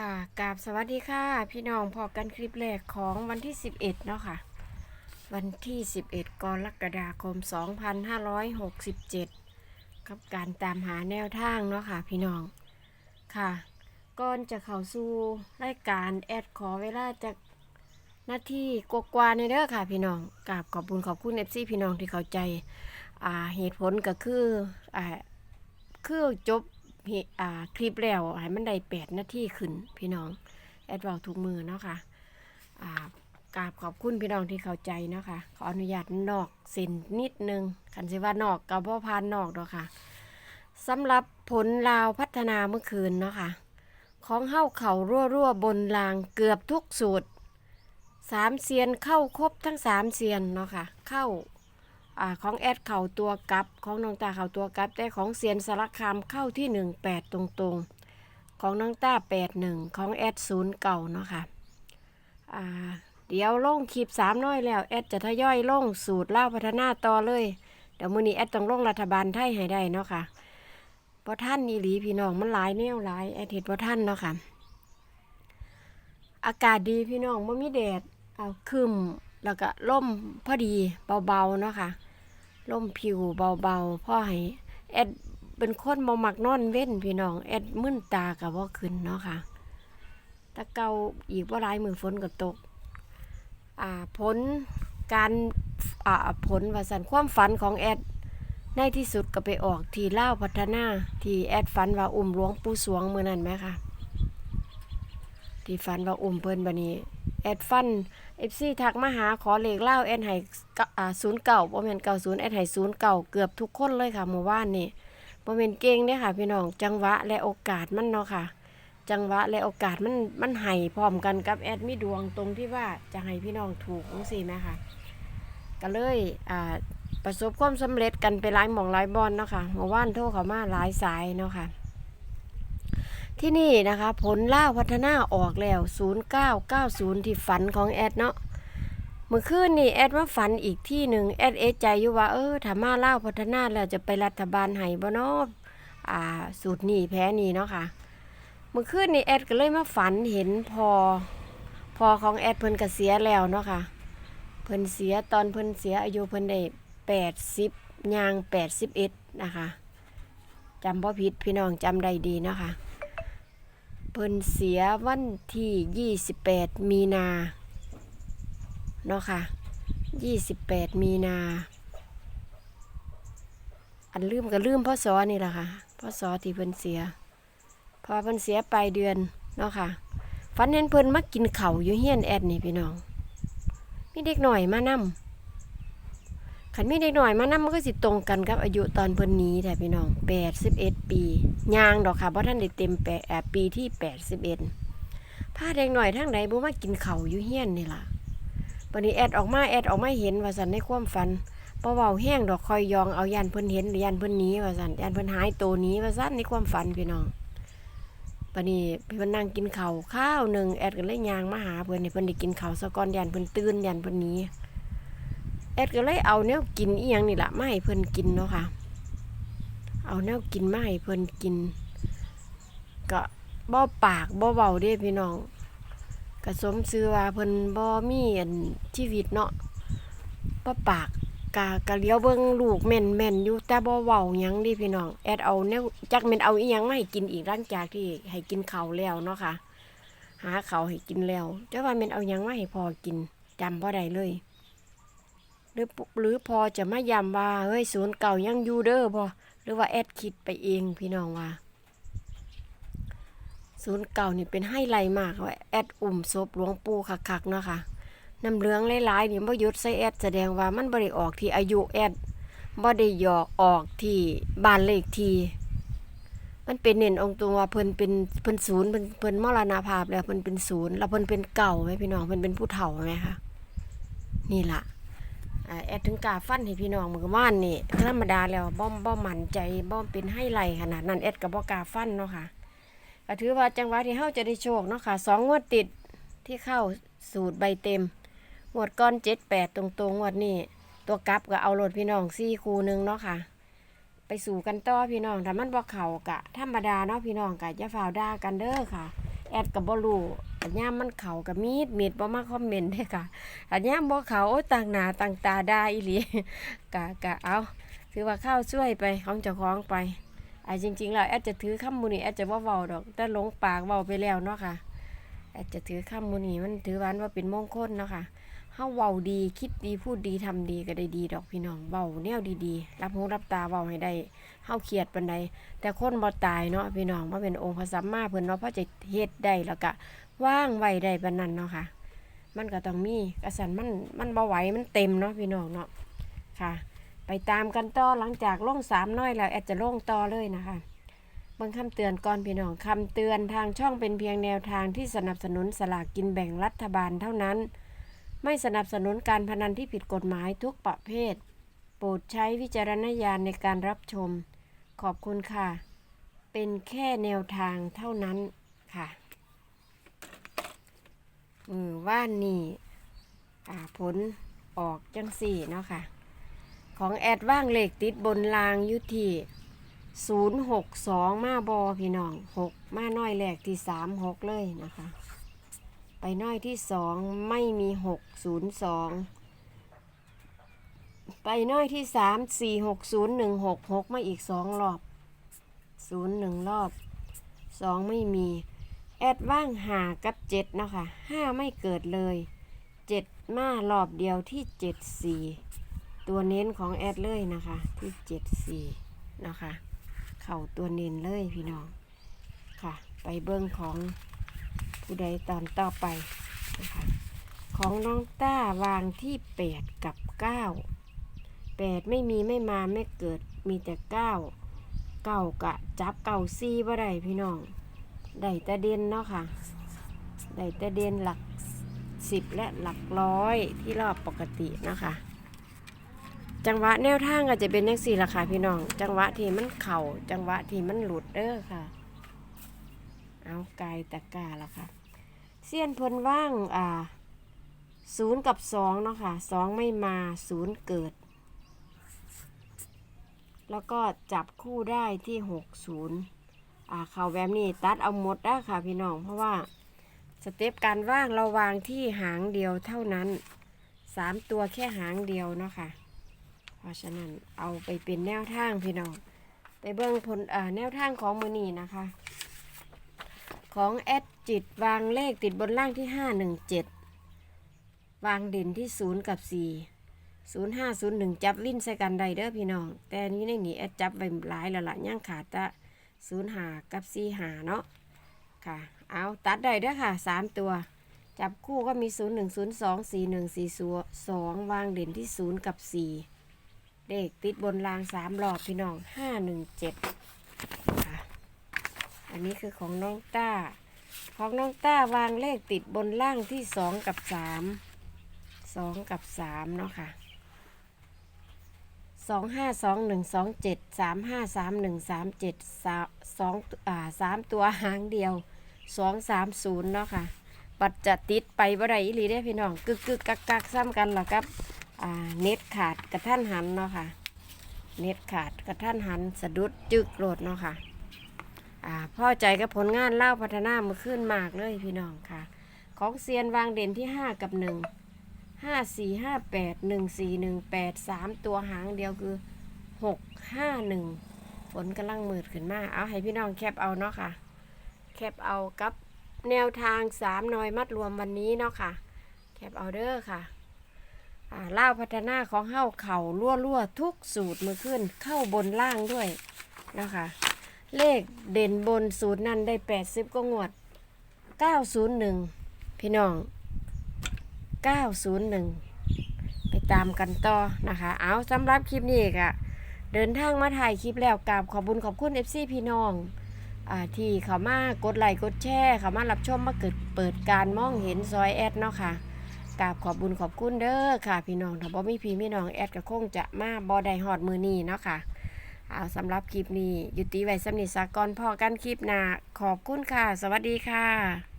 ค่ะกราบสวัสดีค่ะ พี่น้องพอกันคลิปแรกของวันที่ 11 เนาะค่ะ วันที่ 11 กรกฎาคม 2567 กับการตามหาแนวทางเนาะค่ะ พี่น้องค่ะก่อนจะเข้าสู่รายการแอดขอเวลาจากหน้าที่กกวาในเด้อค่ะ พี่น้องกราบขอบคุณขอบคุณเอฟซีพี่น้องที่เข้าใจอ่าเหตุผลก็คืออ่าคือจบ อ่าคลิปแล้วให้มันได้แปดนาทีขึ้น พี่น้อง แอดว้าทุกมือเนาะค่ะอ่ากราบขอบคุณพี่น้องที่เข้าใจเนาะค่ะขออนุญาตนอกเส้นนิดนึงคันสิว่านอกกับพ่อพานนอกดอกค่ะสำหรับผลลาวพัฒนาเมื่อคืนเนาะค่ะของเฮ้าเข่ารั่วรั่วๆบนรางเกือบทุกสูตรสามเซียนเข้าครบทั้งสามเซียนเนาะค่ะเข้า อของแอดเข่าตัวกับของน้องตาเข่าตัวกับแต่ของเซียนสารคามเข้าที่หนึ่งแปดตรงๆ ของน้องตาแปดหนึ่งของแอดศูนย์เก่าเนาะค่ะอ่าเดี๋ยวลงคลิปสามน้อยแล้วแอดจะทยอยลงสูตรเล่าพัฒนาต่อเลย เดี๋ยวมื้อนี้แอดต้องลงรัฐบาลไทยให้ได้เนาะค่ะเพราะท่านนี่หลีพี่น้องมันหลายแนวหลายแอดเห็นเพราะท่านเนาะค่ะอากาศดีพี่น้องไม่มีแดดเอาคึมแล้วก็ล่มพอดีเบาๆเนาะค่ะ ล่มผิวเบาๆพ่อให้แอดเป็นคนบ่มักนอนเว้นพี่น้อง แอดมึนตากับว่าขึ้นเนาะค่ะตะเกาอีกว่าหลายมือฝนก็ตก อ่าผลการอ่าผลว่าสันความฝันของแอดในที่สุดก็ไปออกที่เล่าพัฒนา ที่แอดฝันว่าอุ้มหลวงปู่สวงเมื่อนั่นไหมคะที่ฝันว่าอุ้มเพิ่นบันนี้ แอดฟันเอฟซีทักมาหาขอเลขเล่าแอดให้ศูนย์เก่าบ่แม่นเก่าศูนย์แอดให้ศูนย์เก่าเกือบทุกคนเลยค่ะเมื่อวานนี่บ่แม่นเก่งเด้ค่ะ พี่น้องจังหวะและโอกาสมันเนาะค่ะ จังหวะและโอกาสมันมันให้พร้อมกันกับแอดมีดวงตรงที่ว่าจะให้พี่น้องถูกจังซี่แม่ค่ะ ก็เลยอ่าประสบความสำเร็จกันไปหลายหม่องหลายบอนเนาะค่ะเมื่อวานโทรเข้ามาหลายสายเนาะค่ะ ที่นี่นะคะ ผลล่าพัฒนาออกแล้ว 0990 ที่ฝันของแอดเนาะเมื่อคืนนี่แอดว่าฝันอีกที่หนึ่งแอดเอใจอยู่ว่าเออถ้ามาล่าพัฒนาแล้วจะไปรัฐบาลให้บ่เนาะอ่า สูตรนี่แพ้นี่เนาะค่ะเมื่อคืนนี่แอดก็เลยมาฝันเห็นพอ พอของแอดเพิ่นก็เสียแล้วเนาะค่ะเพิ่นเสียตอนเพิ่นเสียอายุเพิ่นได้80ย่าง81นะคะจำบ่ผิดพี่น้องจำได้ดีเนาะค่ะ เพิ่นเสียวันที่ 28 มีนาเนาะค่ะ 28 มีนา อันลืมก็ลืมพ่อสอนี่แหละค่ะพ่อสอที่เพิ่นเสีย พอเพิ่นเสียปลายเดือนเนาะค่ะฝันเห็นเพิ่นมากินเข้าอยู่เฮียนแอดนี่พี่น้องมีเด็กหน่อยมานำ ขันมีเด็กหน่อยมานำมันก็สิตรงกันกับอายุตอนเพิ่นนี้แต่พี่น้อง81ปีย่างดอกค่ะเพราะท่านได้เต็มแปดเอ่อปีที่81พาเด็กหน่อยทั้งใดบ่มากินเข้าอยู่เฮี้ยนนี่ล่ะวันนี้แอดออกมาแอดออกมาเห็นว่าสันในความฝันพอเว้าแห้งดอกคอยยองเอายันเพิ่นเห็นหรือยันเพิ่นนี้ว่าสันยันเพิ่นหายตัวนี้ว่าสันในความฝันพี่น้องวันนี้เพิ่นนั่งกินเข้าข้าวหนึ่งแอดก็เลยยางมาหาเพิ่นนี่เพิ่นได้กินเข้าวซะก่อนยันเพิ่นตื่นยันเพิ่นนี้ ดก็เลยเอาแนวกินอีหยังนี่แหละไมาให้เพิ่นกินเนาะค่ะ เอาแนวกินไมาให้เพิ่นกิน ก็บ่ปากบ่เบาเด้พี่น้องก็สมชื่อว่าเพิ่นบ่มีอันชีวิตเนาะบ่ปากกะกะเลี้ยวเบิ่งลูกแม่นแม่นอยู่แต่บ่เว้าหยังดิพี่น้องแอดเอาแนวจักแม่นเอาอีหยังมาให้กินอีกหลังจากที่ให้กินข้าวแล้วเนาะค่ะ หาข้าวให้กินแล้วแต่ว่าแม่นเอาหยังมาให้พอกินจำบ่ได้เลย รือหรือพอจะมาย้ำว่าเฮ้ยศูนย์เก่ายังอยู่เด้อพอหรือว่าแอดคิดไปเองพี่น้องว่าศูนย์เก่านี่เป็นให้ไลมากว่าแอดอุ่มศพหลวงปู่คักๆเนาะค่ะน้ำเหลืองหลายๆนี่บ่หยุดใส่แอดแสดงว่ามันบ่ได้ออกที่อายุแอดบ่ได้หยอกออกที่บ้านเลขที่มันเป็นเน้นองตัวว่าเพิ่นเป็นเพิ่นศูนย์เพิ่นเพิ่นมรณภาพแล้วเพิ่นเป็นศูนย์แล้วเพิ่นเป็นเก่าไหมพี่น้องเพิ่นเป็นผู้เฒ่าไหมคะนี่ล่ะ แอดถึงกาฟันให้พี่น้องมือว่านนี่ธรรมดาแล้วบ่มบ่มั่นใจบ่เป็นให้ไหลขนาดนั้นแอดก็บ่กาฟันเนาะค่ะก็ถือว่าจังหวะที่เฮาจะได้โชคเนาะค่ะสองงวดติดที่เข้าสูตรใบเต็มงวดก้อนเจ็ดแปดตรงๆงวดนี้ตัวกลับก็เอาโหลดพี่น้องซี่คูนึงเนาะค่ะ ไปสู่กันต่อพี่น้องถ้ามันบ่เข้ากะธรรมดาเนาะพี่น้องกะอย่าฝ่าวด่ากันเด้อค่ะ แอดกับบ่รู้ อันย่ามมันเขากับมีดมีดบ่มาคอมเมนต์ได้ค่ะ อันย่ามบ่เขาโอ้ยต่างหน้าต่างตาได้อีหลีกะกะเอาถือว่าข้าวช่วยไปของเจ้าของไปไอ้จริงๆแล้วแอดจะถือคำมูนี่แอดจะบ่เว้าดอก แต่หลงปากเว้าไปแล้วเนาะค่ะแอดจะถือคำมูนี่มันถือวันว่าเป็นมงคลเนาะค่ะ เฮาเว้าดีคิดดีพูดดีทำดีก็ได้ดีดอกพี่น้องเว้าแนวดีๆ รับหูรับตาเว้าให้ได้เฮาเครียดปานใดแต่คนบ่ตายเนาะพี่น้องมาเป็นองค์พระสัมมาเพิ่นเนาะพราะจะเฮ็ดได้แล้วก็ว่างไว้ได้ปานนั้นเนาะค่ะ มันก็ต้องมีกระสันมันมันบ่ไหวมันเต็มเนาะพี่น้องเนาะค่ะ ไปตามกันต่อหลังจากลงสามน้อยแล้วแอดจะลงต่อเลยนะคะบางคำเตือนก่อนพี่น้องคำเตือนทางช่องเป็นเพียงแนวทางที่สนับสนุนสลากกินแบ่งรัฐบาลเท่านั้น ไม่สนับสนุนการพนันที่ผิดกฎหมายทุกประเภท โปรดใช้วิจารณญาณในการรับชม ขอบคุณค่ะ เป็นแค่แนวทางเท่านั้นค่ะมือว่านนี่ผลออกจังสี่เนาะค่ะ ของแอดว่างเหล็กติดบนรางยุทีศูนย์หกสองมาบอพี่น้องหกมาน้อยแหลกที่สามหกเลยนะคะ ไปน้อยที่สองไม่มีหกศูนย์สองไปน้อยที่สามสี่หกศูนย์หนึ่งหกหกมาอีกสองรอบศูนย์หนึ่งรอบสองไม่มี แอดว่างหากับเจ็ดเนาะคะห้าไม่เกิดเลยเจ็ดมารอบเดียวที่เจ็ดสี่ตัวเน้นของแอดเลยนะคะที่เจ็ดสี่นะคะ เข่าตัวเน้นเลยพี่น้องค่ะ ไปเบิ้งของ ผู้ใดตอนต่อไปนะคะของน้องต้าวางที่แปดกับเก้าแปดไม่มีไม่มาไม่เกิดมีแต่เก้าเก้ากะจับเก้าซีบ่ได้พี่น้องได้แต่เด่นเนาะค่ะได้แต่เด่นหลักสิบและหลักร้อยที่รอบปกตินะคะจังหวะแนวทางก็จะเป็นยังสี่ละค่ะพี่น้อง จังหวะที่มันเข่าจังหวะที่มันหลุดเด้อค่ะ เอากายตะกาละค่ะ เสี้ยนเพนว่างอ่าศูนย์กับสองเนาะค่ะสองไม่มาศูนย์เกิด แล้วก็จับคู่ได้ที่หกศูนย์อ่าเข่าแบบนี้ตัดเอาหมดได้ค่ะพี่น้อง เพราะว่าสเต็ปการว่างเราวางที่หางเดียวเท่านั้นสามตัวแค่หางเดียวเนาะค่ะ เพราะฉะนั้นเอาไปเป็นแนวทางพี่น้อง ไปเบิ่งผลแนวทางของมือนีนะคะ ของแอดจิตวางเลขติดบนล่างที่ 517 วางเด่นที่ 0 กับ 4 0501 จับลิ้นใส่กันใดเด้อพี่น้อง แต่นี้ในนี้แอดจับไว้หลายแล้วล่ะย่างขาดจะ0หากับ4หาเนาะค่ะ เอาตัดได้เด้อค่ะ 3 ตัว จับคู่ก็มี 0102 4142 วางเด่นที่ 0 กับ 4 เลขติดบนราง3ลอดพี่น้อง 517 อันนี้คือของน้องต้า ของน้องต้าวางเลขติดบนล่างที่สองกับสามสองกับสามเนาะค่ะสองห้าสองหนึ่งสองเจ็ดสามห้าสามหนึ่งสามเจ็ดสองอ่าสามตัวหางเดียวสองสามศูนย์เนาะค่ะปัดจะติดไปบ่ได้อีหลีได้พี่น้องกึกกึกกักกักซ้ำกันหรอครับอ่าเน็ตขาดกระท่านหันเนาะค่ะเน็ตขาดกระท่านหันสะดุดจึกโกรธเนาะค่ะ อ่าพ่อใจกับผลงานเล่าพัฒนามาขึ้นมากเลยพี่น้องค่ะ ของเซียนวางเด่นที่ห้ากับหนึ่งห้าสี่ห้าแปดหนึ่งสี่หนึ่งแปดสามตัวหางเดียวคือหกห้าหนึ่งฝนกำลังมืดขึ้นมาเอาให้พี่น้องแคปเอาเนาะค่ะ แคปเอากับแนวทางสามหน่อยมัดรวมวันนี้เนาะค่ะ แคปเอาเด้อค่ะอ่าล่าพัฒนาของเฮ้าเข่ารั่วรั่วๆ ทุกสูตรมือขึ้นเข้าบนล่างด้วยเนาะคะ เลขเด่นบนสูตรนั้นได้แปดสิบก็งวดเก้าศูนย์หนึ่งพี่น้อง901ไปตามกันต่อนะคะ เอาสำหรับคลิปนี้ก็เดินทางมาถ่ายคลิปแล้วกราบขอบุญขอบคุณ FC พี่น้องอที่เขามากดไลค์กดแชร์เขามารับชมมาเกิดเปิดการมองเห็นซอยแอดเนาะค่ะกราบขอบบุญขอบคุณเด้อค่ะ พี่น้องถ้าบ่มีพี่มีน้องแอดก็คงจะมาบ่ได้ฮอดมือนี้เนาะค่ะ เอาสำหรับคลิปนี้ยุติไว้สำนิสากรพอกันคลิปหน้าขอบคุณค่ะ สวัสดีค่ะ